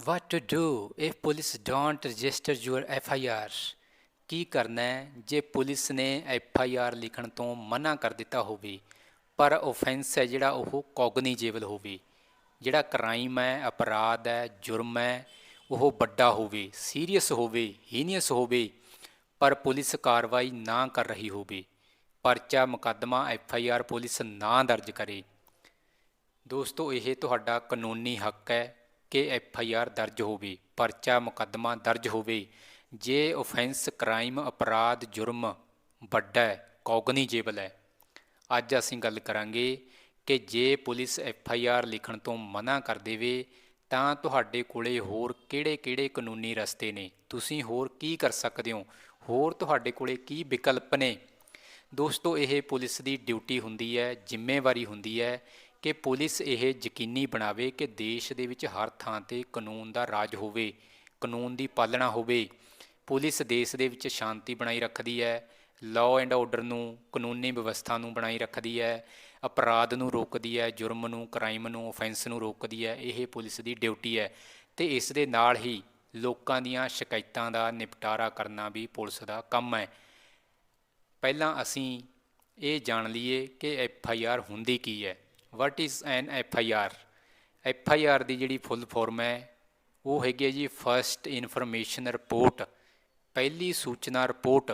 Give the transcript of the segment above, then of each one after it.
What to do if police don't register your FIR? ਕੀ ਕਰਨਾ ਹੈ ਜੇ ਪੁਲਿਸ ਨੇ FIR ਲਿਖਣ ਤੋਂ ਮਨਾ ਕਰ ਦਿੱਤਾ ਹੋਵੇ? ਪਰ ਆਫੈਂਸ ਹੈ ਜਿਹੜਾ ਉਹ ਕੋਗਨੀਜੇਬਲ ਹੋਵੇ। ਜਿਹੜਾ ਕ੍ਰਾਈਮ ਹੈ, ਅਪਰਾਧ ਹੈ, ਜੁਰਮ ਹੈ, ਉਹ ਵੱਡਾ ਹੋਵੇ ਸੀਰੀਅਸ ਹੋਵੇ ਹੀਨੀਅਸ ਹੋਵੇ, ਪਰ ਪੁਲਿਸ ਕਾਰਵਾਈ ਨਾ ਕਰ ਰਹੀ ਹੋਵੇ। ਪਰਚਾ ਮੁਕੱਦਮਾ FIR ਪੁਲਿਸ ਨਾ ਦਰਜ ਕਰੇ। ਦੋਸਤੋ, ਇਹ ਤੁਹਾਡਾ ਕਾਨੂੰਨੀ ਹੱਕ ਹੈ। ਕਿ ਐਫ ਆਈ ਆਰ ਦਰਜ ਹੋਵੇ, ਪਰਚਾ ਮੁਕੱਦਮਾ ਦਰਜ ਹੋਵੇ, ਜੇ ਆਫੈਂਸ ਕ੍ਰਾਈਮ ਅਪਰਾਧ, ਜੁਰਮ ਵੱਡਾ ਹੈ ਕੋਗਨੀਜੇਬਲ ਹੈ। ਅੱਜ ਅਸੀਂ ਗੱਲ ਕਰਾਂਗੇ ਕਿ ਜੇ ਪੁਲਿਸ ਐਫ ਆਈ ਆਰ ਲਿਖਣ ਤੋਂ ਮਨਾ ਕਰ ਦੇਵੇ, ਤਾਂ ਤੁਹਾਡੇ ਕੋਲੇ ਹੋਰ ਕਿਹੜੇ-ਕਿਹੜੇ ਕਾਨੂੰਨੀ ਰਸਤੇ ਨੇ? ਤੁਸੀਂ ਹੋਰ ਕੀ ਕਰ ਸਕਦੇ ਹੋ? ਹੋਰ ਤੁਹਾਡੇ ਕੋਲੇ ਕੀ ਵਿਕਲਪ ਨੇ? ਦੋਸਤੋ, ਇਹ ਪੁਲਿਸ ਦੀ ਡਿਊਟੀ ਹੁੰਦੀ ਹੈ, ਜ਼ਿੰਮੇਵਾਰੀ ਹੁੰਦੀ ਹੈ ਕਿ ਪੁਲਿਸ ਇਹ ਯਕੀਨੀ ਬਣਾਵੇ ਕਿ ਦੇਸ਼ ਦੇ ਵਿੱਚ ਹਰ ਥਾਂ ਤੇ ਕਾਨੂੰਨ ਦਾ ਰਾਜ ਹੋਵੇ, ਕਾਨੂੰਨ ਦੀ ਪਾਲਣਾ ਹੋਵੇ। ਪੁਲਿਸ ਦੇਸ਼ ਦੇ ਵਿੱਚ ਸ਼ਾਂਤੀ ਬਣਾਈ ਰੱਖਦੀ ਹੈ ਲਾਅ ਐਂਡ ਆਰਡਰ ਨੂੰ, ਕਾਨੂੰਨੀ ਵਿਵਸਥਾ ਨੂੰ ਬਣਾਈ ਰੱਖਦੀ ਹੈ, ਅਪਰਾਧ ਨੂੰ ਰੋਕਦੀ ਹੈ, ਜੁਰਮ ਨੂੰ ਕ੍ਰਾਈਮ ਨੂੰ ਆਫੈਂਸ ਨੂੰ ਰੋਕਦੀ ਹੈ, ਇਹ ਪੁਲਿਸ ਦੀ ਡਿਊਟੀ ਹੈ। ਤੇ ਇਸ ਦੇ ਨਾਲ ਹੀ ਲੋਕਾਂ ਦੀਆਂ ਸ਼ਿਕਾਇਤਾਂ ਦਾ ਨਿਪਟਾਰਾ ਕਰਨਾ ਵੀ ਪੁਲਿਸ ਦਾ ਕੰਮ ਹੈ। ਪਹਿਲਾਂ ਅਸੀਂ ਇਹ ਜਾਣ ਲਈਏ ਕਿ ਐਫ ਆਈ ਆਰ ਹੁੰਦੀ ਕੀ ਹੈ। What is an F I R F I R ਦੀ ਜਿਹੜੀ ਫੁੱਲ ਫਾਰਮ ਹੈ, ਉਹ ਹੈਗੀ ਹੈ ਜੀ ਫਰਸਟ ਇਨਫੋਰਮੇਸ਼ਨ ਰਿਪੋਰਟ ਪਹਿਲੀ ਸੂਚਨਾ ਰਿਪੋਰਟ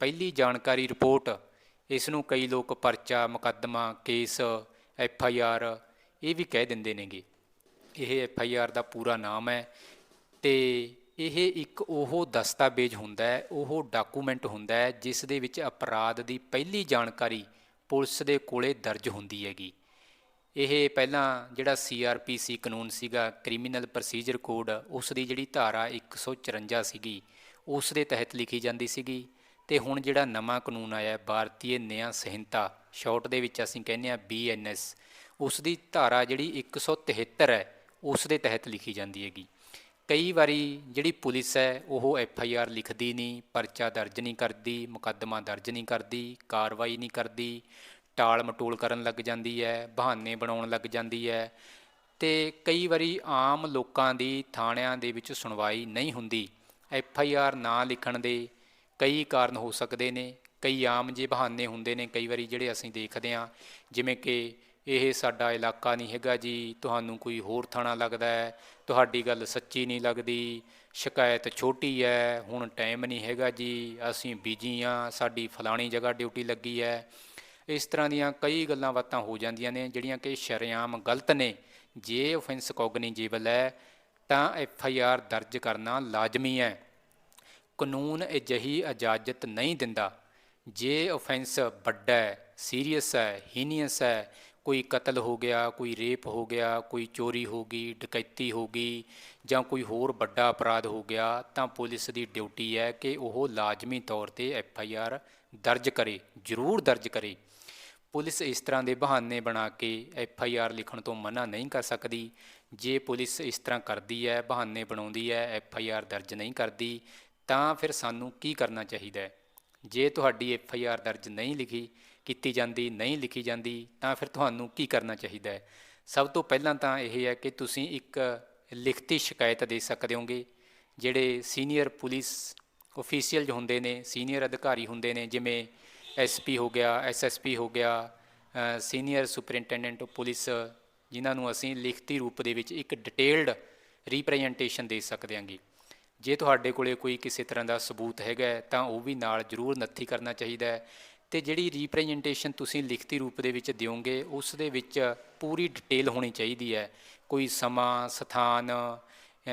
ਪਹਿਲੀ ਜਾਣਕਾਰੀ ਰਿਪੋਰਟ ਇਸ ਨੂੰ ਕਈ ਲੋਕ ਪਰਚਾ, ਮੁਕੱਦਮਾ, ਕੇਸ ਐਫ ਆਈ ਆਰ ਇਹ ਵੀ ਕਹਿ ਦਿੰਦੇ ਨੇਗੇ। ਇਹ ਐਫ ਆਈ ਆਰ ਦਾ ਪੂਰਾ ਨਾਮ ਹੈ ਤੇ ਇਹ ਇੱਕ ਉਹ ਦਸਤਾਵੇਜ਼ ਹੁੰਦਾ ਹੈ, ਉਹ ਡਾਕੂਮੈਂਟ ਹੁੰਦਾ ਹੈ, ਜਿਸ ਦੇ ਵਿੱਚ ਅਪਰਾਧ ਦੀ ਪਹਿਲੀ ਜਾਣਕਾਰੀ ਪੁਲਿਸ ਦੇ ਕੋਲੇ ਦਰਜ ਹੁੰਦੀ ਹੈਗੀ। ਇਹ ਪਹਿਲਾਂ ਜਿਹੜਾ ਸੀਆਰਪੀਸੀ ਕਾਨੂੰਨ ਸੀਗਾ ਕ੍ਰਿਮੀਨਲ ਪ੍ਰੋਸੀਜਰ ਕੋਡ ਉਸ ਦੀ ਜਿਹੜੀ ਧਾਰਾ 154 ਸੀਗੀ ਉਸ ਦੇ ਤਹਿਤ ਲਿਖੀ ਜਾਂਦੀ ਸੀਗੀ ਤੇ ਹੁਣ ਜਿਹੜਾ ਨਵਾਂ ਕਾਨੂੰਨ ਆਇਆ, ਭਾਰਤੀ ਨਿਆਂ ਸੰਹਿਤਾ ਸ਼ਾਰਟ ਦੇ ਵਿੱਚ ਅਸੀਂ ਕਹਿੰਦੇ ਆ ਬੀਐਨਐਸ ਉਸ ਦੀ ਧਾਰਾ ਜਿਹੜੀ 173 ਹੈ ਉਸ ਦੇ ਤਹਿਤ ਲਿਖੀ ਜਾਂਦੀ ਹੈਗੀ। ਕਈ ਵਾਰੀ ਜਿਹੜੀ ਪੁਲਿਸ ਹੈ, ਉਹ ਐਫ ਆਈ ਆਰ ਲਿਖਦੀ ਨਹੀਂ, ਪਰਚਾ ਦਰਜ ਨਹੀਂ ਕਰਦੀ, ਮੁਕੱਦਮਾ ਦਰਜ ਨਹੀਂ ਕਰਦੀ, ਕਾਰਵਾਈ ਨਹੀਂ ਕਰਦੀ ਟਾਲ ਮਟੋਲ ਕਰਨ ਲੱਗ ਜਾਂਦੀ ਹੈ, ਬਹਾਨੇ ਬਣਾਉਣ ਲੱਗ ਜਾਂਦੀ ਹੈ ਤੇ ਕਈ ਵਾਰੀ ਆਮ ਲੋਕਾਂ ਦੀ ਥਾਣਿਆਂ ਦੇ ਵਿੱਚ ਸੁਣਵਾਈ ਨਹੀਂ ਹੁੰਦੀ। ਐਫ ਆਈ ਆਰ ਨਾ ਲਿਖਣ ਦੇ ਕਈ ਕਾਰਨ ਹੋ ਸਕਦੇ ਨੇ, ਕਈ ਆਮ ਜੇ ਬਹਾਨੇ ਹੁੰਦੇ ਨੇ ਕਈ ਵਾਰੀ ਜਿਹੜੇ ਅਸੀਂ ਦੇਖਦੇ ਹਾਂ, ਜਿਵੇਂ ਕਿ ਇਹ ਸਾਡਾ ਇਲਾਕਾ ਨਹੀਂ ਹੈਗਾ ਜੀ, ਤੁਹਾਨੂੰ ਕੋਈ ਹੋਰ ਥਾਣਾ ਲੱਗਦਾ ਹੈ, ਤੁਹਾਡੀ ਗੱਲ ਸੱਚੀ ਨਹੀਂ ਲੱਗਦੀ, ਸ਼ਿਕਾਇਤ ਛੋਟੀ ਹੈ, ਹੁਣ ਟਾਈਮ ਨਹੀਂ ਹੈਗਾ ਜੀ, ਅਸੀਂ ਬਿਜ਼ੀ ਆ ਸਾਡੀ ਫਲਾਣੀ ਜਗ੍ਹਾ ਡਿਊਟੀ ਲੱਗੀ ਹੈ ਇਸ ਤਰ੍ਹਾਂ ਦੀਆਂ ਕਈ ਗੱਲਾਂ ਬਾਤਾਂ ਹੋ ਜਾਂਦੀਆਂ ਨੇ, ਜਿਹੜੀਆਂ ਕਿ ਸ਼ਰੇਆਮ ਗਲਤ ਨੇ। ਜੇ ਆਫੈਂਸ ਕੋਗਨੀਜੇਬਲ ਹੈ, ਤਾਂ ਐਫ ਆਈ ਆਰ ਦਰਜ ਕਰਨਾ ਲਾਜ਼ਮੀ ਹੈ। ਕਾਨੂੰਨ ਅਜਿਹੀ ਇਜਾਜ਼ਤ ਨਹੀਂ ਦਿੰਦਾ। ਜੇ ਆਫੈਂਸ ਵੱਡਾ ਹੈ ਸੀਰੀਅਸ ਹੈ ਹੀਨੀਅਸ ਹੈ, ਕੋਈ ਕਤਲ ਹੋ ਗਿਆ, ਕੋਈ ਰੇਪ ਹੋ ਗਿਆ, ਕੋਈ ਚੋਰੀ ਹੋ ਗਈ, ਡਕੈਤੀ ਹੋ ਗਈ, ਜਾਂ ਕੋਈ ਹੋਰ ਵੱਡਾ ਅਪਰਾਧ ਹੋ ਗਿਆ, ਤਾਂ ਪੁਲਿਸ ਦੀ ਡਿਊਟੀ ਹੈ ਕਿ ਉਹ ਲਾਜ਼ਮੀ ਤੌਰ ਤੇ ਐਫ ਆਈ ਆਰ ਦਰਜ ਕਰੇ, ਜ਼ਰੂਰ ਦਰਜ ਕਰੇ। ਪੁਲਿਸ ਇਸ ਤਰ੍ਹਾਂ ਦੇ ਬਹਾਨੇ ਬਣਾ ਕੇ ਐਫ ਆਈ ਆਰ ਲਿਖਣ ਤੋਂ ਮਨਾ ਨਹੀਂ ਕਰ ਸਕਦੀ। ਜੇ ਪੁਲਿਸ ਇਸ ਤਰ੍ਹਾਂ ਕਰਦੀ ਹੈ, ਬਹਾਨੇ ਬਣਾਉਂਦੀ ਹੈ, ਐਫ ਆਈ ਆਰ ਦਰਜ ਨਹੀਂ ਕਰਦੀ, ਤਾਂ ਫਿਰ ਸਾਨੂੰ ਕੀ ਕਰਨਾ ਚਾਹੀਦਾ ਹੈ? ਜੇ ਤੁਹਾਡੀ ਐਫ ਆਈ ਆਰ ਦਰਜ ਨਹੀਂ ਲਿਖੀ, ਕੀਤੀ ਜਾਂਦੀ, ਨਹੀਂ ਲਿਖੀ ਜਾਂਦੀ, ਤਾਂ ਫਿਰ ਤੁਹਾਨੂੰ ਕੀ ਕਰਨਾ ਚਾਹੀਦਾ ਹੈ? ਸਭ ਤੋਂ ਪਹਿਲਾਂ ਤਾਂ ਇਹ ਹੈ ਕਿ ਤੁਸੀਂ ਇੱਕ ਲਿਖਤੀ ਸ਼ਿਕਾਇਤ ਦੇ ਸਕਦੇ ਹੋਗੇ। ਜਿਹੜੇ ਸੀਨੀਅਰ ਪੁਲਿਸ ਅਫੀਸ਼ੀਅਲ ਹੁੰਦੇ ਨੇ, ਸੀਨੀਅਰ ਅਧਿਕਾਰੀ ਹੁੰਦੇ ਨੇ, ਜਿਵੇਂ ਐਸਪੀ ਹੋ ਗਿਆ, ਐਸਐਸਪੀ ਹੋ ਗਿਆ ਸੀਨੀਅਰ ਸੁਪਰਿੰਟੈਂਡੈਂਟ ਪੁਲਿਸ, ਜਿਨ੍ਹਾਂ ਨੂੰ ਅਸੀਂ ਲਿਖਤੀ ਰੂਪ ਦੇ ਵਿੱਚ ਇੱਕ ਡਿਟੇਲਡ ਰਿਪਰੈਜ਼ੈਂਟੇਸ਼ਨ ਦੇ ਸਕਦੇ ਹਾਂਗੇ। ਜੇ ਤੁਹਾਡੇ ਕੋਲੇ ਕੋਈ ਕਿਸੇ ਤਰ੍ਹਾਂ ਦਾ ਸਬੂਤ ਹੈਗਾ ਤਾਂ ਉਹ ਵੀ ਨਾਲ ਜ਼ਰੂਰ ਨੱਥੀ ਕਰਨਾ ਚਾਹੀਦਾ ਹੈ। ਤੇ ਜਿਹੜੀ ਰਿਪਰੈਜ਼ੈਂਟੇਸ਼ਨ ਤੁਸੀਂ ਲਿਖਤੀ ਰੂਪ ਦੇ ਵਿੱਚ ਦਿਓਗੇ, ਉਸ ਦੇ ਵਿੱਚ ਪੂਰੀ ਡਿਟੇਲ ਹੋਣੀ ਚਾਹੀਦੀ ਹੈ। ਕੋਈ ਸਮਾਂ, ਸਥਾਨ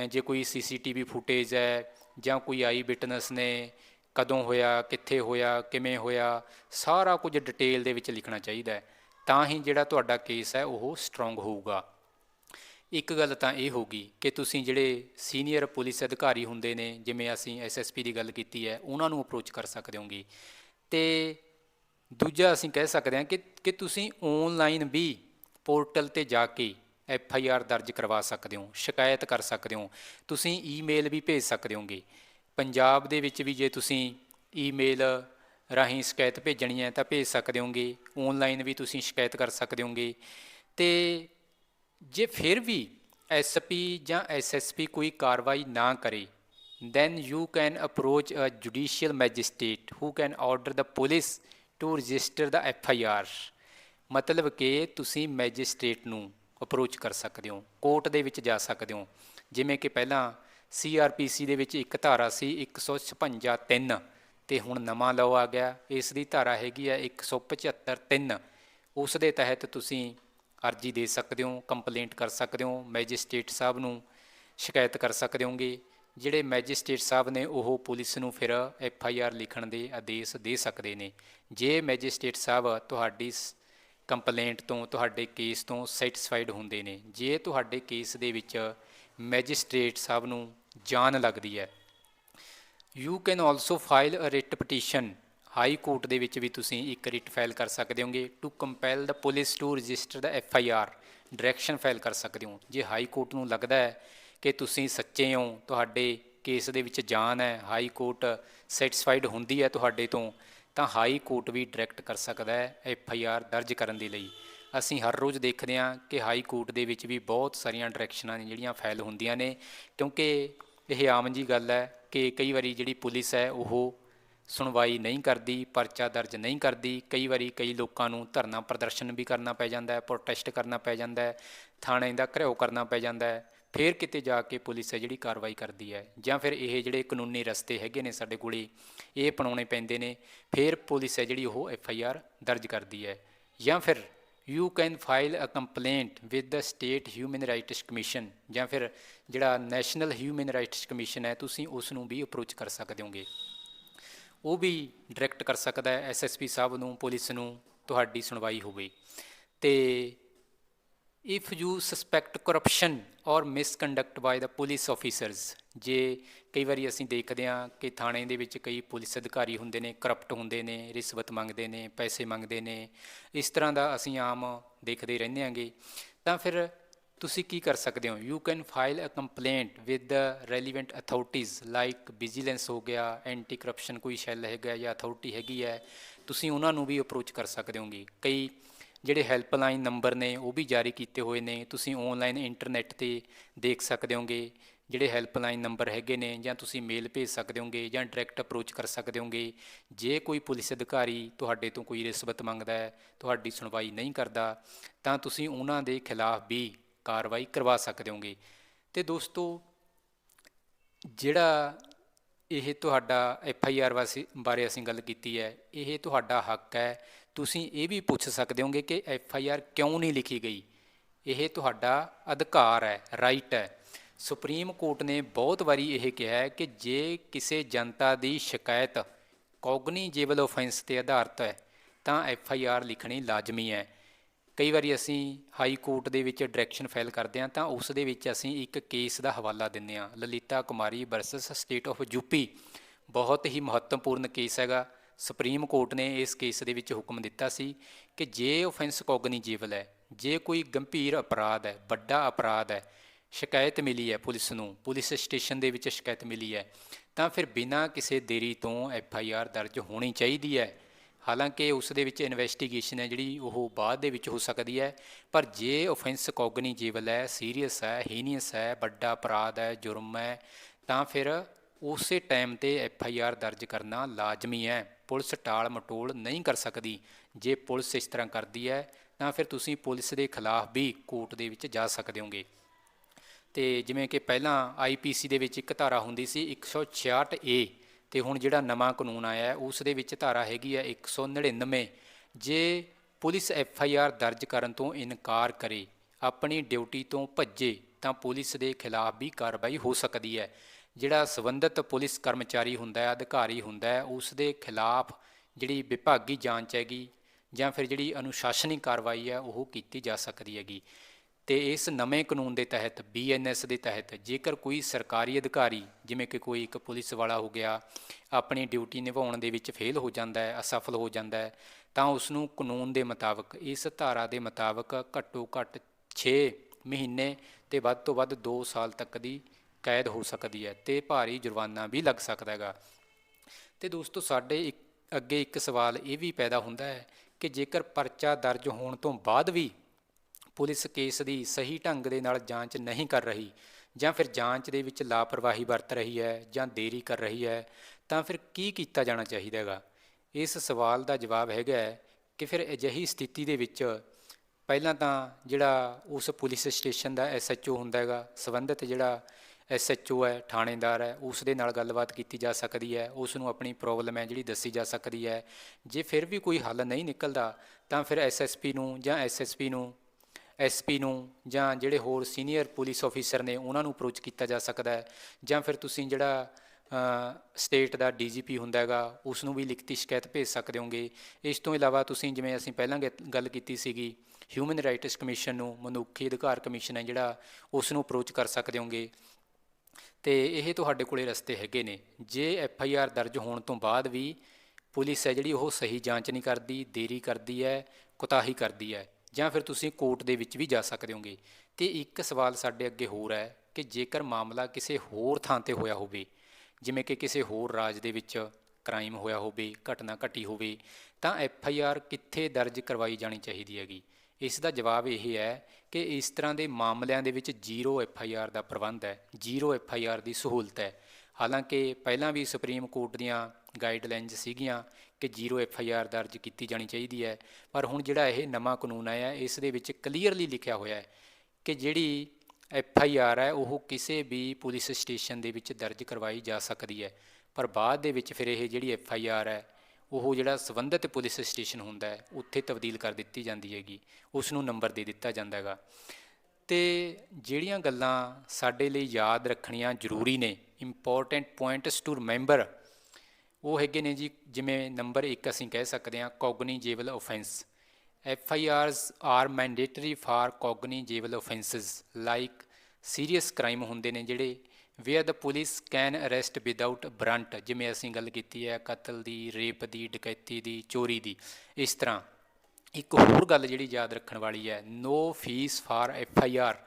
ਜੇ ਕੋਈ ਸੀਸੀਟੀਵੀ ਫੁਟੇਜ ਹੈ ਜਾਂ ਕੋਈ ਆਈ ਵਿਟਨੈਸ ਨੇ ਕਦੋਂ ਹੋਇਆ, ਕਿੱਥੇ ਹੋਇਆ, ਕਿਵੇਂ ਹੋਇਆ, ਸਾਰਾ ਕੁਝ ਡਿਟੇਲ ਦੇ ਵਿੱਚ ਲਿਖਣਾ ਚਾਹੀਦਾ ਹੈ। ਤਾਂ ਹੀ ਜਿਹੜਾ ਤੁਹਾਡਾ ਕੇਸ ਹੈ, ਉਹ ਸਟਰੋਂਗ ਹੋਊਗਾ। ਇੱਕ ਗੱਲ ਤਾਂ ਇਹ ਹੋਗੀ ਕਿ ਤੁਸੀਂ ਜਿਹੜੇ ਸੀਨੀਅਰ ਪੁਲਿਸ ਅਧਿਕਾਰੀ ਹੁੰਦੇ ਨੇ, ਜਿਵੇਂ ਅਸੀਂ ਐਸਐਸਪੀ ਦੀ ਗੱਲ ਕੀਤੀ ਹੈ, ਉਹਨਾਂ ਨੂੰ ਅਪਰੋਚ ਕਰ ਸਕਦੇ ਹੋਗੇ। ਤੇ ਦੂਜਾ ਅਸੀਂ ਕਹਿ ਸਕਦੇ ਹਾਂ ਕਿ ਕਿ ਤੁਸੀਂ ਆਨਲਾਈਨ ਵੀ ਪੋਰਟਲ ਤੇ ਜਾ ਕੇ ਐਫ ਆਈ ਆਰ ਦਰਜ ਕਰਵਾ ਸਕਦੇ ਹੋ, ਸ਼ਿਕਾਇਤ ਕਰ ਸਕਦੇ ਹੋ। ਤੁਸੀਂ ਈਮੇਲ ਵੀ ਭੇਜ ਸਕਦੇ ਹੋਗੇ। ਪੰਜਾਬ ਦੇ ਵਿੱਚ ਵੀ ਜੇ ਤੁਸੀਂ ਈਮੇਲ ਰਾਹੀਂ ਸ਼ਿਕਾਇਤ ਭੇਜਣੀ ਹੈ ਤਾਂ ਭੇਜ ਸਕਦੇ ਹੋਗੇ ਆਨਲਾਈਨ ਵੀ ਤੁਸੀਂ ਸ਼ਿਕਾਇਤ ਕਰ ਸਕਦੇ ਹੋਗੇ। ਤੇ ਜੇ ਫਿਰ ਵੀ ਐਸਪੀ ਜਾਂ ਐਸਐਸਪੀ ਕੋਈ ਕਾਰਵਾਈ ਨਾ ਕਰੇ, then you can approach a judicial magistrate who can order the police to register the FIR ਮਤਲਬ ਕਿ ਤੁਸੀਂ ਮੈਜਿਸਟ੍ਰੇਟ ਨੂੰ ਅਪਰੋਚ ਕਰ ਸਕਦੇ ਹੋ ਕੋਰਟ ਦੇ ਵਿੱਚ ਜਾ ਸਕਦੇ ਹੋ। ਜਿਵੇਂ ਕਿ ਪਹਿਲਾਂ CRPC ਦੇ ਵਿੱਚ ਇੱਕ ਧਾਰਾ ਸੀ 156 3 ਤੇ ਹੁਣ ਨਵਾਂ ਲਾਅ ਆ ਗਿਆ। ਇਸ ਦੀ ਧਾਰਾ ਹੈਗੀ ਆ 175 3 ਉਸ ਦੇ ਤਹਿਤ ਤੁਸੀਂ ਅਰਜੀ ਦੇ ਸਕਦੇ ਹੋ, ਕੰਪਲੇਂਟ ਕਰ ਸਕਦੇ ਹੋ, ਮੈਜਿਸਟ੍ਰੇਟ ਸਾਹਿਬ ਨੂੰ ਸ਼ਿਕਾਇਤ ਕਰ ਸਕਦੇ ਹੋਗੇ। ਜਿਹੜੇ ਮੈਜਿਸਟ੍ਰੇਟ ਸਾਹਿਬ ਨੇ ਉਹ ਪੁਲਿਸ ਨੂੰ ਫਿਰ ਐਫ ਆਈ ਆਰ ਲਿਖਣ ਦੇ ਆਦੇਸ਼ ਦੇ ਸਕਦੇ ਨੇ। ਜੇ ਮੈਜਿਸਟ੍ਰੇਟ ਸਾਹਿਬ ਤੁਹਾਡੀ ਸ- ਕੰਪਲੇਂਟ ਤੋਂ, ਤੁਹਾਡੇ ਕੇਸ ਤੋਂ ਸੈਟੀਸਫਾਈਡ ਹੁੰਦੇ ਨੇ, ਜੇ ਤੁਹਾਡੇ ਕੇਸ ਦੇ ਵਿੱਚ ਮੈਜਿਸਟ੍ਰੇਟ ਸਾਹਿਬ ਨੂੰ ਜਾਣ ਲੱਗਦੀ ਹੈ। You can also file a writ petition high court ਦੇ ਵਿੱਚ ਵੀ ਤੁਸੀਂ ਇੱਕ ਰਿਟ ਫਾਈਲ ਕਰ ਸਕਦੇ ਹੋਗੇ। To compel the police to register the F I R direction file ਕਰ ਸਕਦੇ ਹੋ। ਜੇ ਹਾਈ ਕੋਰਟ ਨੂੰ ਲੱਗਦਾ ਹੈ ਕਿ ਤੁਸੀਂ ਸੱਚੇ ਹੋ, ਤੁਹਾਡੇ ਕੇਸ ਦੇ ਵਿੱਚ ਜਾਨ ਹੈ, ਹਾਈ ਕੋਰਟ ਸੈਟੀਸਫਾਈਡ ਹੁੰਦੀ ਹੈ ਤੁਹਾਡੇ ਤੋਂ, ਤਾਂ ਹਾਈ ਕੋਰਟ ਵੀ ਡਾਇਰੈਕਟ ਕਰ ਸਕਦਾ ਹੈ ਐਫ ਆਈ ਆਰ ਦਰਜ ਕਰਨ ਦੇ ਲਈ। ਅਸੀਂ ਹਰ ਰੋਜ਼ ਦੇਖਦੇ ਹਾਂ ਕਿ ਹਾਈ ਕੋਰਟ ਦੇ ਵਿੱਚ ਵੀ ਬਹੁਤ ਸਾਰੀਆਂ ਡਾਇਰੈਕਸ਼ਨਾਂ ਨੇ ਜਿਹੜੀਆਂ ਫਾਈਲ ਹੁੰਦੀਆਂ ਨੇ, ਕਿਉਂਕਿ ਇਹ ਆਮ ਜੀ ਗੱਲ ਹੈ ਕਿ ਕਈ ਵਾਰੀ ਜਿਹੜੀ ਪੁਲਿਸ ਹੈ ਉਹ ਸੁਣਵਾਈ ਨਹੀਂ ਕਰਦੀ, ਪਰਚਾ ਦਰਜ ਨਹੀਂ ਕਰਦੀ, ਕਈ ਵਾਰੀ ਕਈ ਲੋਕਾਂ ਨੂੰ ਧਰਨਾ ਪ੍ਰਦਰਸ਼ਨ ਵੀ ਕਰਨਾ ਪੈ ਜਾਂਦਾ ਹੈ ਪ੍ਰੋਟੈਸਟ ਕਰਨਾ ਪੈ ਜਾਂਦਾ ਹੈ, ਥਾਣੇ ਦਾ ਘਿਰਾਓ ਕਰਨਾ ਪੈ ਜਾਂਦਾ ਹੈ, ਫਿਰ ਕਿਤੇ ਜਾ ਕੇ ਪੁਲਿਸ ਹੈ ਜਿਹੜੀ ਕਾਰਵਾਈ ਕਰਦੀ ਹੈ ਜਾਂ ਫਿਰ ਇਹ ਜਿਹੜੇ ਕਾਨੂੰਨੀ ਰਸਤੇ ਹੈਗੇ ਨੇ ਸਾਡੇ ਕੋਲੇ, ਇਹ ਅਪਣਾਉਣੇ ਪੈਂਦੇ ਨੇ, ਫਿਰ ਪੁਲਿਸ ਹੈ ਜਿਹੜੀ ਉਹ ਐਫ ਆਈ ਆਰ ਦਰਜ ਕਰਦੀ ਹੈ ਜਾਂ ਫਿਰ you can file a complaint with the state human rights commission ਜਾਂ ਫਿਰ ਜਿਹੜਾ ਨੈਸ਼ਨਲ ਹਿਊਮਨ ਰਾਈਟਸ ਕਮਿਸ਼ਨ ਹੈ, ਤੁਸੀਂ ਉਸ ਨੂੰ ਵੀ ਅਪਰੋਚ ਕਰ ਸਕਦੇ ਹੋਗੇ। ਉਹ ਵੀ ਡਾਇਰੈਕਟ ਕਰ ਸਕਦਾ ਹੈ ਐਸਐਸਪੀ ਸਾਹਿਬ ਨੂੰ, ਪੁਲਿਸ ਨੂੰ ਤੁਹਾਡੀ ਸੁਣਵਾਈ ਹੋਵੇ। ਤੇ if you suspect corruption or misconduct by the police officers ਜੇ ਕਈ ਵਾਰੀ ਅਸੀਂ ਦੇਖਦੇ ਹਾਂ ਕਿ ਥਾਣੇ ਦੇ ਵਿੱਚ ਕਈ ਪੁਲਿਸ ਅਧਿਕਾਰੀ ਹੁੰਦੇ ਨੇ ਕਰਪਟ ਹੁੰਦੇ ਨੇ, ਰਿਸ਼ਵਤ ਮੰਗਦੇ ਨੇ, ਪੈਸੇ ਮੰਗਦੇ ਨੇ, ਇਸ ਤਰ੍ਹਾਂ ਦਾ ਅਸੀਂ ਆਮ ਦੇਖਦੇ ਰਹਿੰਦੇ ਹਾਂਗੇ, ਤਾਂ ਫਿਰ ਤੁਸੀਂ ਕੀ ਕਰ ਸਕਦੇ ਹੋ? You can file a complaint with the relevant authorities like vigilance ਹੋ ਗਿਆ ਐਂਟੀ ਕਰਪਸ਼ਨ ਕੋਈ ਸ਼ੈਲ ਹੈਗਾ ਜਾਂ ਅਥਾਰਟੀ ਹੈਗੀ ਹੈ, ਤੁਸੀਂ ਉਹਨਾਂ ਨੂੰ ਵੀ ਅਪਰੋਚ ਕਰ ਸਕਦੇ ਹੋਗੇ। ਕਈ ਜਿਹੜੇ ਹੈਲਪਲਾਈਨ ਨੰਬਰ ਨੇ ਉਹ ਵੀ ਜਾਰੀ ਕੀਤੇ ਹੋਏ ਨੇ। ਤੁਸੀਂ ਆਨਲਾਈਨ ਇੰਟਰਨੈਟ ਤੇ ਦੇਖ ਸਕਦੇ ਹੋਗੇ ਜਿਹੜੇ ਹੈਲਪਲਾਈਨ ਨੰਬਰ ਹੈਗੇ ਨੇ ਜਾਂ ਤੁਸੀਂ ਮੇਲ ਭੇਜ ਸਕਦੇ ਹੋਗੇ ਜਾਂ ਡਾਇਰੈਕਟ ਅਪਰੋਚ ਕਰ ਸਕਦੇ ਹੋਗੇ। ਜੇ ਕੋਈ ਪੁਲਿਸ ਅਧਿਕਾਰੀ ਤੁਹਾਡੇ ਤੋਂ ਕੋਈ ਰਿਸ਼ਵਤ ਮੰਗਦਾ ਹੈ, ਤੁਹਾਡੀ ਸੁਣਵਾਈ ਨਹੀਂ ਕਰਦਾ, ਤਾਂ ਤੁਸੀਂ ਉਹਨਾਂ ਦੇ ਖਿਲਾਫ ਵੀ ਕਾਰਵਾਈ ਕਰਵਾ ਸਕਦੇ ਹੋਗੇ। ਤੇ ਦੋਸਤੋ, ਜਿਹੜਾ ਇਹ ਤੁਹਾਡਾ ਐਫ ਆਈ ਆਰ ਬਾਰੇ ਅਸੀਂ ਗੱਲ ਕੀਤੀ ਹੈ, ਇਹ ਤੁਹਾਡਾ ਹੱਕ ਹੈ ਤੁਸੀਂ ਇਹ ਵੀ ਪੁੱਛ ਸਕਦੇ ਹੋਗੇ ਕਿ ਐਫ ਆਈ ਆਰ ਕਿਉਂ ਨਹੀਂ ਲਿਖੀ ਗਈ? ਇਹ ਤੁਹਾਡਾ ਅਧਿਕਾਰ ਹੈ ਰਾਈਟ ਹੈ। ਸੁਪਰੀਮ ਕੋਰਟ ਨੇ ਬਹੁਤ ਵਾਰੀ ਇਹ ਕਿਹਾ ਹੈ ਕਿ ਜੇ ਕਿਸੇ ਜਨਤਾ ਦੀ ਸ਼ਿਕਾਇਤ ਕੋਗਨੀਜੇਬਲ ਆਫੈਂਸ ਤੇ ਆਧਾਰਿਤ ਹੈ, ਤਾਂ ਐਫ ਆਈ ਆਰ ਲਿਖਣੀ ਲਾਜ਼ਮੀ ਹੈ। ਕਈ ਵਾਰੀ ਅਸੀਂ ਹਾਈ ਕੋਰਟ ਦੇ ਵਿੱਚ ਡਾਇਰੈਕਸ਼ਨ ਫਾਈਲ ਕਰਦੇ ਹਾਂ, ਤਾਂ ਉਸ ਦੇ ਵਿੱਚ ਅਸੀਂ ਇੱਕ ਕੇਸ ਦਾ ਹਵਾਲਾ ਦਿੰਦੇ ਹਾਂ। Lalita Kumari versus state of UP ਬਹੁਤ ਹੀ ਮਹੱਤਵਪੂਰਨ ਕੇਸ ਹੈਗਾ। ਸੁਪਰੀਮ ਕੋਰਟ ਨੇ ਇਸ ਕੇਸ ਦੇ ਵਿੱਚ ਹੁਕਮ ਦਿੱਤਾ ਸੀ ਕਿ ਜੇ ਆਫੈਂਸ ਕੋਗਨੀਜੇਬਲ ਹੈ, ਜੇ ਕੋਈ ਗੰਭੀਰ ਅਪਰਾਧ ਹੈ, ਵੱਡਾ ਅਪਰਾਧ ਹੈ, ਸ਼ਿਕਾਇਤ ਮਿਲੀ ਹੈ ਪੁਲਿਸ ਨੂੰ, ਪੁਲਿਸ ਸਟੇਸ਼ਨ ਦੇ ਵਿੱਚ ਸ਼ਿਕਾਇਤ ਮਿਲੀ ਹੈ, ਤਾਂ ਫਿਰ ਬਿਨਾਂ ਕਿਸੇ ਦੇਰੀ ਤੋਂ ਐਫ ਆਈ ਆਰ ਦਰਜ ਹੋਣੀ ਚਾਹੀਦੀ ਹੈ। ਹਾਲਾਂਕਿ ਉਸ ਦੇ ਵਿੱਚ ਇਨਵੈਸਟੀਗੇਸ਼ਨ ਹੈ ਜਿਹੜੀ ਉਹ ਬਾਅਦ ਦੇ ਵਿੱਚ ਹੋ ਸਕਦੀ ਹੈ, ਪਰ ਜੇ ਆਫੈਂਸ ਕੋਗਨੀਜੇਬਲ ਹੈ ਸੀਰੀਅਸ ਹੈ ਹੀਨੀਅਸ ਹੈ, ਵੱਡਾ ਅਪਰਾਧ ਹੈ, ਜੁਰਮ ਹੈ, ਤਾਂ ਫਿਰ ਉਸੇ ਟਾਈਮ ਤੇ ਐਫ ਆਈ ਆਰ ਦਰਜ ਕਰਨਾ ਲਾਜ਼ਮੀ ਹੈ। ਪੁਲਿਸ ਟਾਲ ਮਟੋਲ ਨਹੀਂ ਕਰ ਸਕਦੀ। ਜੇ ਪੁਲਿਸ ਇਸ ਤਰ੍ਹਾਂ ਕਰਦੀ ਹੈ, ਤਾਂ ਫਿਰ ਤੁਸੀਂ ਪੁਲਿਸ ਦੇ ਖਿਲਾਫ ਵੀ ਕੋਰਟ ਦੇ ਵਿੱਚ ਜਾ ਸਕਦੇ ਹੋਗੇ। ਤੇ ਜਿਵੇਂ ਕਿ ਪਹਿਲਾਂ ਆਈਪੀਸੀ ਦੇ ਵਿੱਚ ਇੱਕ ਧਾਰਾ ਹੁੰਦੀ ਸੀ 166 ਏ, ਤੇ ਹੁਣ ਜਿਹੜਾ ਨਵਾਂ ਕਾਨੂੰਨ ਆਇਆ ਹੈ ਉਸ ਦੇ ਵਿੱਚ ਧਾਰਾ ਹੈਗੀ ਹੈ 199 ਜੇ ਪੁਲਿਸ ਐਫ ਆਈ ਆਰ ਦਰਜ ਕਰਨ ਤੋਂ ਇਨਕਾਰ ਕਰੇ, ਆਪਣੀ ਡਿਊਟੀ ਤੋਂ ਭੱਜੇ, ਤਾਂ ਪੁਲਿਸ ਦੇ ਖਿਲਾਫ ਵੀ ਕਾਰਵਾਈ ਹੋ ਸਕਦੀ ਹੈ। ਜਿਹੜਾ ਸਬੰਧਤ ਪੁਲਿਸ ਕਰਮਚਾਰੀ ਹੁੰਦਾ ਹੈ, ਅਧਿਕਾਰੀ ਹੁੰਦਾ ਹੈ, ਉਸ ਦੇ ਖਿਲਾਫ ਜਿਹੜੀ ਵਿਭਾਗੀ ਜਾਂਚ ਹੈਗੀ ਜਾਂ ਫਿਰ ਜਿਹੜੀ ਅਨੁਸ਼ਾਸਨੀ ਕਾਰਵਾਈ ਹੈ, ਉਹ ਕੀਤੀ ਜਾ ਸਕਦੀ ਹੈਗੀ। ਤੇ ਇਸ ਨਵੇਂ ਕਾਨੂੰਨ ਦੇ ਤਹਿਤ ਬੀਐਨਐਸ ਦੇ ਤਹਿਤ, ਜੇਕਰ ਕੋਈ ਸਰਕਾਰੀ ਅਧਿਕਾਰੀ, ਜਿਵੇਂ ਕਿ ਕੋਈ ਇੱਕ ਪੁਲਿਸ ਵਾਲਾ ਹੋ ਗਿਆ, ਆਪਣੀ ਡਿਊਟੀ ਨਿਭਾਉਣ ਦੇ ਵਿੱਚ ਫੇਲ ਹੋ ਜਾਂਦਾ ਹੈ, ਅਸਫਲ ਹੋ ਜਾਂਦਾ ਹੈ, ਤਾਂ ਉਸ ਨੂੰ ਕਾਨੂੰਨ ਦੇ ਮੁਤਾਬਕ, ਇਸ ਧਾਰਾ ਦੇ ਮੁਤਾਬਕ ਘੱਟੋ ਘੱਟ 6 ਮਹੀਨੇ ਤੇ ਵੱਧ ਤੋਂ ਵੱਧ 2 ਸਾਲ ਤੱਕ ਦੀ ਕੈਦ ਹੋ ਸਕਦੀ ਹੈ ਤੇ ਭਾਰੀ ਜੁਰਮਾਨਾ ਵੀ ਲੱਗ ਸਕਦਾ ਹੈਗਾ। ਤੇ ਦੋਸਤੋ, ਸਾਡੇ ਇੱਕ, ਅੱਗੇ ਇੱਕ ਸਵਾਲ ਇਹ ਵੀ ਪੈਦਾ ਹੁੰਦਾ ਹੈ ਕਿ ਜੇਕਰ ਪਰਚਾ ਦਰਜ ਹੋਣ ਤੋਂ ਬਾਅਦ ਵੀ ਪੁਲਿਸ ਕੇਸ ਦੀ ਸਹੀ ਢੰਗ ਦੇ ਨਾਲ ਜਾਂਚ ਨਹੀਂ ਕਰ ਰਹੀ ਜਾਂ ਫਿਰ ਜਾਂਚ ਦੇ ਵਿੱਚ ਲਾਪਰਵਾਹੀ ਵਰਤ ਰਹੀ ਹੈ ਜਾਂ ਦੇਰੀ ਕਰ ਰਹੀ ਹੈ, ਤਾਂ ਫਿਰ ਕੀ ਕੀਤਾ ਜਾਣਾ ਚਾਹੀਦਾ ਹੈਗਾ? ਇਸ ਸਵਾਲ ਦਾ ਜਵਾਬ ਹੈਗਾ ਹੈ ਕਿ ਫਿਰ ਅਜਿਹੀ ਸਥਿਤੀ ਦੇ ਵਿੱਚ ਪਹਿਲਾਂ ਤਾਂ ਜਿਹੜਾ ਉਸ ਪੁਲਿਸ ਸਟੇਸ਼ਨ ਦਾ ਐਸਐਚਓ ਹੁੰਦਾ ਹੈਗਾ, ਸੰਬੰਧਿਤ ਜਿਹੜਾ ਐਸਐਚਓ ਹੈ, ਥਾਣੇਦਾਰ ਹੈ, ਉਸ ਦੇ ਨਾਲ ਗੱਲਬਾਤ ਕੀਤੀ ਜਾ ਸਕਦੀ ਹੈ, ਉਸ ਨੂੰ ਆਪਣੀ ਪ੍ਰੋਬਲਮ ਹੈ ਜਿਹੜੀ ਦੱਸੀ ਜਾ ਸਕਦੀ ਹੈ। ਜੇ ਫਿਰ ਵੀ ਕੋਈ ਹੱਲ ਨਹੀਂ ਨਿਕਲਦਾ, ਤਾਂ ਫਿਰ ਐਸਐਸਪੀ ਨੂੰ ਜਾਂ ਐਸਐਸਪੀ ਨੂੰ ਐਸਪੀ ਨੂੰ ਜਾਂ ਜਿਹੜੇ ਹੋਰ ਸੀਨੀਅਰ ਪੁਲਿਸ ਆਫੀਸਰ ਨੇ ਉਹਨਾਂ ਨੂੰ ਅਪਰੋਚ ਕੀਤਾ ਜਾ ਸਕਦਾ ਹੈ। ਜਾਂ ਫਿਰ ਤੁਸੀਂ ਜਿਹੜਾ ਸਟੇਟ ਦਾ ਡੀਜੀਪੀ ਹੁੰਦਾ ਹੈਗਾ, ਉਸ ਨੂੰ ਵੀ ਲਿਖਤੀ ਸ਼ਿਕਾਇਤ ਭੇਜ ਸਕਦੇ ਹੋਗੇ। ਇਸ ਤੋਂ ਇਲਾਵਾ ਤੁਸੀਂ ਜਿਵੇਂ ਅਸੀਂ ਪਹਿਲਾਂ ਗ- ਗੱਲ ਕੀਤੀ ਸੀਗੀ ਹਿਊਮਨ ਰਾਈਟਸ ਕਮਿਸ਼ਨ ਨੂੰ ਮਨੁੱਖੀ ਅਧਿਕਾਰ ਕਮਿਸ਼ਨ ਹੈ ਜਿਹੜਾ, ਉਸ ਨੂੰ ਅਪਰੋਚ ਕਰ ਸਕਦੇ ਹੋਗੇ। ਤੇ ਇਹ ਤੁਹਾਡੇ ਕੋਲੇ ਰਸਤੇ ਹੈਗੇ ਨੇ। ਜੇ ਐਫ ਆਈ ਆਰ ਦਰਜ ਹੋਣ ਤੋਂ ਬਾਅਦ ਵੀ ਪੁਲਿਸ ਹੈ ਜਿਹੜੀ ਉਹ ਸਹੀ ਜਾਂਚ ਨਹੀਂ ਕਰਦੀ, ਦੇਰੀ ਕਰਦੀ ਹੈ, ਕੁਤਾਹੀ ਕਰਦੀ ਹੈ, ਜਾਂ ਫਿਰ ਤੁਸੀਂ ਕੋਰਟ ਦੇ ਵਿੱਚ ਵੀ ਜਾ ਸਕਦੇ ਹੋਗੇ। ਤੇ ਇੱਕ ਸਵਾਲ ਸਾਡੇ ਅੱਗੇ ਹੋਰ ਹੈ ਕਿ ਜੇਕਰ ਮਾਮਲਾ ਕਿਸੇ ਹੋਰ ਥਾਂ ਤੇ ਹੋਇਆ ਹੋਵੇ, ਜਿਵੇਂ ਕਿ ਕਿਸੇ ਹੋਰ ਰਾਜ ਦੇ ਵਿੱਚ ਕ੍ਰਾਈਮ ਹੋਇਆ ਹੋਵੇ, ਘਟਨਾ ਘਟੀ ਹੋਵੇ, ਤਾਂ ਐਫ ਆਈ ਆਰ ਕਿੱਥੇ ਦਰਜ ਕਰਵਾਈ ਜਾਣੀ ਚਾਹੀਦੀ ਹੈਗੀ? ਇਸ ਦਾ ਜਵਾਬ ਇਹ ਹੈ ਕਿ ਇਸ ਤਰ੍ਹਾਂ ਦੇ ਮਾਮਲਿਆਂ ਦੇ ਵਿੱਚ ਜ਼ੀਰੋ ਐਫ ਆਈ ਆਰ ਦਾ ਪ੍ਰਬੰਧ ਹੈ, ਜ਼ੀਰੋ ਐਫ ਆਈ ਆਰ ਦੀ ਸਹੂਲਤ ਹੈ। ਹਾਲਾਂਕਿ ਪਹਿਲਾਂ ਵੀ ਸੁਪਰੀਮ ਕੋਰਟ ਦੀਆਂ ਗਾਈਡਲਾਈਨਸ ਸੀਗੀਆਂ ਕਿ ਜ਼ੀਰੋ ਐਫ ਆਈ ਆਰ ਦਰਜ ਕੀਤੀ ਜਾਣੀ ਚਾਹੀਦੀ ਹੈ, ਪਰ ਹੁਣ ਜਿਹੜਾ ਇਹ ਨਵਾਂ ਕਾਨੂੰਨ ਆਇਆ, ਇਸ ਦੇ ਵਿੱਚ ਕਲੀਅਰਲੀ ਲਿਖਿਆ ਹੋਇਆ ਹੈ ਕਿ ਜਿਹੜੀ ਐਫ ਆਈ ਆਰ ਹੈ, ਉਹ ਕਿਸੇ ਵੀ ਪੁਲਿਸ ਸਟੇਸ਼ਨ ਦੇ ਵਿੱਚ ਦਰਜ ਕਰਵਾਈ ਜਾ ਸਕਦੀ ਹੈ। ਪਰ ਬਾਅਦ ਦੇ ਵਿੱਚ ਫਿਰ ਇਹ ਜਿਹੜੀ ਐਫ ਆਈ ਆਰ ਹੈ ਉਹ ਜਿਹੜਾ ਸੰਬੰਧਿਤ ਪੁਲਿਸ ਸਟੇਸ਼ਨ ਹੁੰਦਾ ਹੈ, ਉੱਥੇ ਤਬਦੀਲ ਕਰ ਦਿੱਤੀ ਜਾਂਦੀ ਹੈਗੀ। ਉਸ ਨੂੰ ਨੰਬਰ ਦੇ ਦਿੱਤਾ ਜਾਂਦਾ ਹੈਗਾ। ਤੇ ਜਿਹੜੀਆਂ ਗੱਲਾਂ ਸਾਡੇ ਲਈ ਯਾਦ ਰੱਖਣੀਆਂ ਜ਼ਰੂਰੀ ਨੇ ਇੰਪੋਰਟੈਂਟ ਪੁਆਇੰਟਸ ਟੂ ਰਿਮੈਂਬਰ ਉਹ ਹੈਗੇ ਨੇ ਜੀ, ਜਿਵੇਂ ਨੰਬਰ 1 ਅਸੀਂ ਕਹਿ ਸਕਦੇ ਹਾਂ cognizable offence F I Rs are mandatory for cognizable offences like serious crime ਹੁੰਦੇ ਨੇ ਜਿਹੜੇ where the police can arrest without warrant ਜਿਵੇਂ ਅਸੀਂ ਗੱਲ ਕੀਤੀ ਹੈ ਕਤਲ ਦੀ ਰੇਪ ਦੀ, ਡਕੈਤੀ ਦੀ, ਚੋਰੀ ਦੀ, ਇਸ ਤਰ੍ਹਾਂ। ਇੱਕ ਹੋਰ ਗੱਲ ਜਿਹੜੀ ਯਾਦ ਰੱਖਣ ਵਾਲੀ ਹੈ no fees for F I R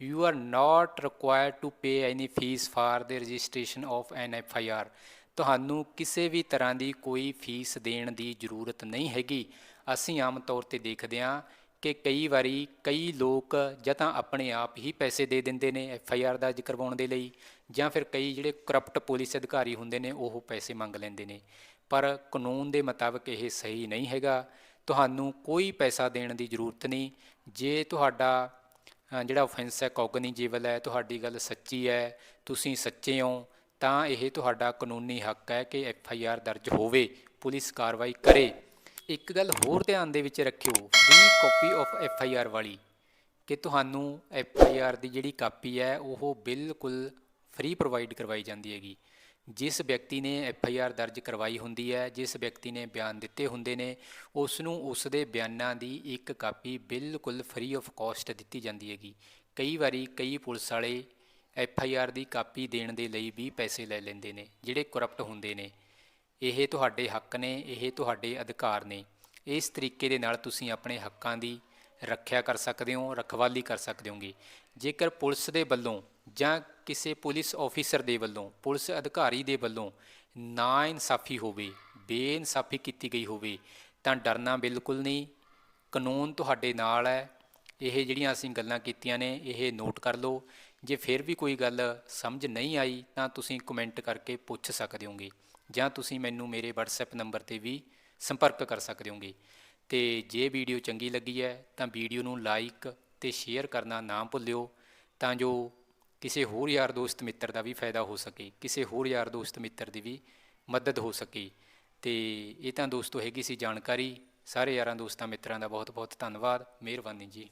you are not required to pay any fees for the registration of an F I R ਤੁਹਾਨੂੰ ਕਿਸੇ ਵੀ ਤਰ੍ਹਾਂ ਦੀ ਕੋਈ ਫੀਸ ਦੇਣ ਦੀ ਜ਼ਰੂਰਤ ਨਹੀਂ ਹੈਗੀ। ਅਸੀਂ ਆਮ ਤੌਰ ਤੇ ਦੇਖਦੇ ਹਾਂ ਕਿ ਕਈ ਵਾਰੀ ਕਈ ਲੋਕ ਜਾਂ ਤਾਂ ਆਪਣੇ ਆਪ ਹੀ ਪੈਸੇ ਦੇ ਦਿੰਦੇ ਨੇ ਐਫ ਆਈ ਆਰ ਦਰਜ ਕਰਵਾਉਣ ਦੇ ਲਈ ਜਾਂ ਫਿਰ ਕਈ ਜਿਹੜੇ ਕਰਪਟ ਪੁਲਿਸ ਅਧਿਕਾਰੀ ਹੁੰਦੇ ਨੇ ਉਹ ਪੈਸੇ ਮੰਗ ਲੈਂਦੇ ਨੇ। ਪਰ ਕਾਨੂੰਨ ਦੇ ਮੁਤਾਬਕ ਇਹ ਸਹੀ ਨਹੀਂ ਹੈਗਾ। ਤੁਹਾਨੂੰ ਕੋਈ ਪੈਸਾ ਦੇਣ ਦੀ ਜ਼ਰੂਰਤ ਨਹੀਂ। ਜੇ ਤੁਹਾਡਾ ਜਿਹੜਾ ਆਫੈਂਸ ਹੈ ਕੋਗਨੀਜੇਬਲ ਹੈ, ਤੁਹਾਡੀ ਗੱਲ ਸੱਚੀ ਹੈ, ਤੁਸੀਂ ਸੱਚੇ ਹੋ, ਤਾਂ ਇਹ ਤੁਹਾਡਾ ਕਾਨੂੰਨੀ ਹੱਕ ਹੈ ਕਿ ਐਫ ਆਈ ਆਰ ਦਰਜ ਹੋਵੇ, ਪੁਲਿਸ ਕਾਰਵਾਈ ਕਰੇ। ਇੱਕ ਗੱਲ ਹੋਰ ਧਿਆਨ ਦੇ ਵਿੱਚ ਰੱਖਿਓ free copy of F I R ਵਾਲੀ, ਕਿ ਤੁਹਾਨੂੰ ਐਫ ਆਈ ਆਰ ਦੀ ਜਿਹੜੀ ਕਾਪੀ ਹੈ, ਉਹ ਬਿਲਕੁਲ ਫ੍ਰੀ ਪ੍ਰੋਵਾਈਡ ਕਰਵਾਈ ਜਾਂਦੀ ਹੈਗੀ। ਜਿਸ ਵਿਅਕਤੀ ਨੇ ਐਫ ਆਈ ਆਰ ਦਰਜ ਕਰਵਾਈ ਹੁੰਦੀ ਹੈ, ਜਿਸ ਵਿਅਕਤੀ ਨੇ ਬਿਆਨ ਦਿੱਤੇ ਹੁੰਦੇ ਨੇ ਉਸ ਨੂੰ ਉਸ ਦੇ ਬਿਆਨਾਂ ਦੀ ਇੱਕ ਕਾਪੀ ਬਿਲਕੁਲ ਫ੍ਰੀ ਆਫ ਕਾਸਟ ਦਿੱਤੀ ਜਾਂਦੀ ਹੈਗੀ। ਕਈ ਵਾਰੀ ਕਈ ਪੁਲਿਸ ਵਾਲੇ ਐਫ ਆਈ ਆਰ ਦੀ ਕਾਪੀ ਦੇਣ ਦੇ ਲਈ ਵੀ ਪੈਸੇ ਲੈ ਲੈਂਦੇ ਨੇ, ਜਿਹੜੇ ਕਰਪਟ ਹੁੰਦੇ ਨੇ। ਇਹ ਤੁਹਾਡੇ ਹੱਕ ਨੇ, ਇਹ ਤੁਹਾਡੇ ਅਧਿਕਾਰ ਨੇ। ਇਸ ਤਰੀਕੇ ਦੇ ਨਾਲ ਤੁਸੀਂ ਆਪਣੇ ਹੱਕਾਂ ਦੀ ਰੱਖਿਆ ਕਰ ਸਕਦੇ ਹੋ, ਰਖਵਾਲੀ ਕਰ ਸਕਦੇ ਹੋਗੇ। ਜੇਕਰ ਪੁਲਿਸ ਦੇ ਵੱਲੋਂ ਜਾਂ ਕਿਸੇ ਪੁਲਿਸ ਆਫੀਸਰ ਦੇ ਵੱਲੋਂ, ਪੁਲਿਸ ਅਧਿਕਾਰੀ ਦੇ ਵੱਲੋਂ ਨਾ ਇਨਸਾਫੀ ਹੋਵੇ, ਬੇਇਨਸਾਫੀ ਕੀਤੀ ਗਈ ਹੋਵੇ, ਤਾਂ ਡਰਨਾ ਬਿਲਕੁਲ ਨਹੀਂ। ਕਾਨੂੰਨ ਤੁਹਾਡੇ ਨਾਲ ਹੈ। ਇਹ ਜਿਹੜੀਆਂ ਅਸੀਂ ਗੱਲਾਂ ਕੀਤੀਆਂ ਨੇ, ਇਹ ਨੋਟ ਕਰ ਲਓ। ਜੇ ਫਿਰ ਵੀ ਕੋਈ ਗੱਲ ਸਮਝ ਨਹੀਂ ਆਈ, ਤਾਂ ਤੁਸੀਂ ਕਮੈਂਟ ਕਰਕੇ ਪੁੱਛ ਸਕਦੇ ਹੋਗੇ, ਜਾਂ ਤੁਸੀਂ ਮੈਨੂੰ ਮੇਰੇ WhatsApp ਨੰਬਰ ਤੇ ਵੀ ਸੰਪਰਕ ਕਰ ਸਕਦੇ ਹੋਗੇ। ਤੇ ਜੇ ਵੀਡੀਓ ਚੰਗੀ ਲੱਗੀ ਹੈ, ਤਾਂ ਵੀਡੀਓ ਨੂੰ ਲਾਈਕ ਤੇ ਸ਼ੇਅਰ ਕਰਨਾ ਨਾ ਭੁੱਲਿਓ, ਤਾਂ ਜੋ ਕਿਸੇ ਹੋਰ ਯਾਰ ਦੋਸਤ ਮਿੱਤਰ ਦਾ ਵੀ ਫਾਇਦਾ ਹੋ ਸਕੇ, ਕਿਸੇ ਹੋਰ ਯਾਰ ਦੋਸਤ ਮਿੱਤਰ ਦੀ ਵੀ ਮਦਦ ਹੋ ਸਕੇ। ਤੇ ਇਹ ਤਾਂ ਦੋਸਤੋ ਹੈਗੀ ਸੀ ਜਾਣਕਾਰੀ, ਸਾਰੇ ਯਾਰਾਂ ਦੋਸਤਾਂ ਮਿੱਤਰਾਂ ਦਾ ਬਹੁਤ ਬਹੁਤ ਧੰਨਵਾਦ, ਮਿਹਰਬਾਨੀ ਜੀ।